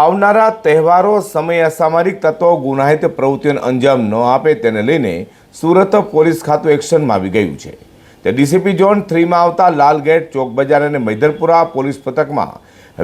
આવનારા તહેવારો સમયે અસામરિક તત્વો ગુનાહિત પ્રવૃત્તિઓને અંજામ ન આપે તેને લઈને સુરત પોલીસ ખાતું એક્શનમાં આવી ગયું છે. તે ડીસીપી ઝોન થ્રીમાં આવતા લાલગેટ ચોક બજાર અને મૈદરપુરા પોલીસ પથકમાં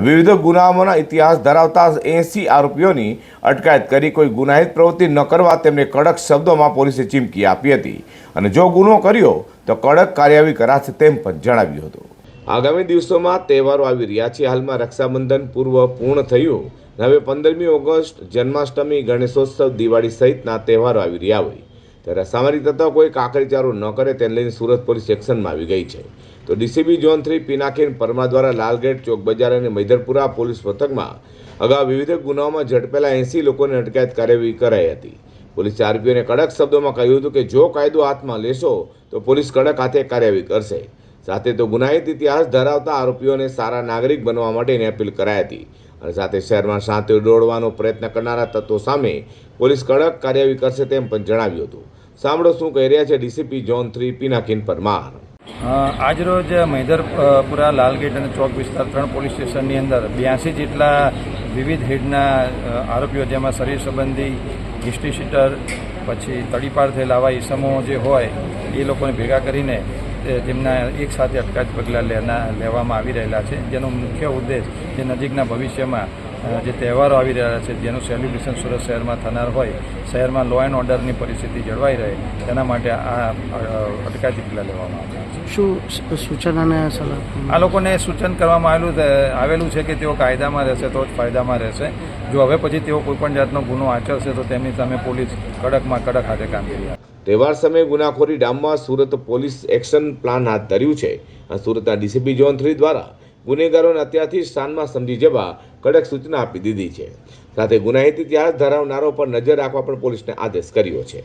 વિવિધ ગુનાઓના ઇતિહાસ ધરાવતા એંસી આરોપીઓની અટકાયત કરી કોઈ ગુનાહિત પ્રવૃત્તિ ન કરવા તેમને કડક શબ્દોમાં પોલીસે ચીમકી આપી હતી. અને જો ગુનો કર્યો, તો કડક કાર્યવાહી કરાશે તેમ પણ જણાવ્યું હતું. આગામી દિવસોમાં તહેવારો આવી રહ્યા છે. હાલમાં રક્ષાબંધન પૂર્વ પૂર્ણ થયું. હવે પંદરમી ઓગસ્ટ, જન્માષ્ટમી, ગણેશોત્સવ, દિવાળી સહિતના તહેવારો આવી રહ્યા હોય. ત્યારે સામાજિક તત્વ કોઈ કાકરીચારો ન કરે તેને લઈને સુરત પોલીસ એક્શનમાં આવી ગઈ છે. તો DCB zone three Pinakin Parma દ્વારા લાલગેટ, ચોક બજાર અને મૈદરપુરા પોલીસ મથકમાં અગાઉ વિવિધ ગુનાઓમાં ઝડપેલા એંસી લોકોને અટકાયત કાર્યવાહી કરાઈ હતી. પોલીસે આરપીઓને કડક શબ્દોમાં કહ્યું હતું કે, જો કાયદો હાથમાં લેશો, તો પોલીસ કડક હાથે કાર્યવાહી કરશે. સાથે તો ગુનાહિત ઇતિહાસ ધરાવતા આરોપીઓને સારા નાગરિક બનવા માટેની અપીલ કરાઈ હતી. અને સાથે શહેરમાં શાંતિ દોડવાનો પ્રયત્ન કરનારા તત્વો સામે પોલીસ કડક કાર્યવાહી કરશે તેમ પણ જણાવ્યું હતું. સાંભળો શું કહી રહ્યા છે DCP zone three Pinakin Parmar. આજરોજ મૈદરપુરા લાલગેટ અને ચોક વિસ્તાર ત્રણ પોલીસ સ્ટેશનની અંદર બ્યાસી જેટલા વિવિધ હેડના આરોપીઓ જેમાં શરીર સંબંધી હિસ્ટ્રી શીટર પછી તડીપાર થયેલા આવા ઈસમો જે હોય, એ લોકોને ભેગા કરીને તેમના એક સાથે અટકાયત પગલાં લેના, લેવામાં આવી રહેલા છે. જેનો મુખ્ય ઉદ્દેશ જે નજીકના ભવિષ્યમાં જે તહેવારો આવી રહ્યા છે જેનું સેલિબ્રેશન સુરત શહેરમાં થનાર હોય શહેરમાં લો એન્ડ ઓર્ડરની પરિસ્થિતિ જળવાઈ રહે તેના માટે આ અટકાયતી પગલાં લેવામાં આવ્યા છે. શું સૂચન અને સલાહ? આ લોકોને સૂચન કરવામાં આવેલું આવેલું છે કે તેઓ કાયદામાં રહેશે તો જ ફાયદામાં રહેશે. જો હવે પછી તેઓ કોઈપણ જાતનો ગુનો આચરશે તો તેમની સામે પોલીસ કડકમાં કડક હાથે કામગીરી. તહેવાર સમયે ગુનાખોરી ડામમાં સુરત પોલીસ એક્શન પ્લાન હાથ ધર્યું છે. અને સુરતના ડીસીપી ઝોન થ્રી દ્વારા ગુનેગારોને અત્યારથી સ્થાનમાં સમજી જવા કડક સૂચના આપી દીધી છે. સાથે ગુનાહિત ઇતિહાસ ધરાવનારો પર નજર રાખવા પણ પોલીસને આદેશ કર્યો છે.